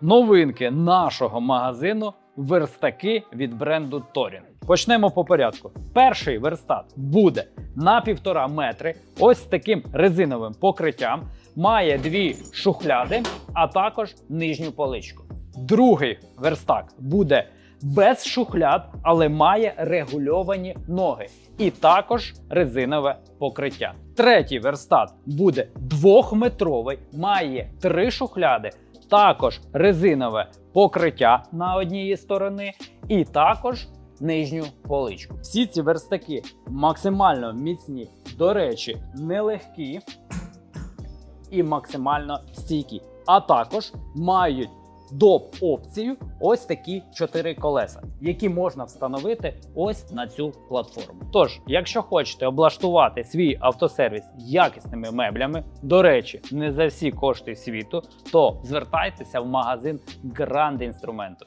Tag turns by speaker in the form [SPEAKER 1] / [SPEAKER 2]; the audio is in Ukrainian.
[SPEAKER 1] Новинки нашого магазину верстаки від бренду Torin. Почнемо по порядку. Перший верстат буде на півтора метри, ось таким резиновим покриттям. Має дві шухляди, а також нижню поличку. Другий верстак буде без шухляд, але має регульовані ноги і також резинове покриття. Третій верстат буде двохметровий, має три шухляди, також резинове покриття на одній сторони, і також нижню поличку. Всі ці верстаки максимально міцні, до речі, нелегкі і максимально стійкі, а також мають доп опцію ось такі чотири колеса, які можна встановити ось на цю платформу. Тож, якщо хочете облаштувати свій автосервіс якісними меблями, до речі, не за всі кошти світу, то звертайтеся в магазин Grand Інструменту.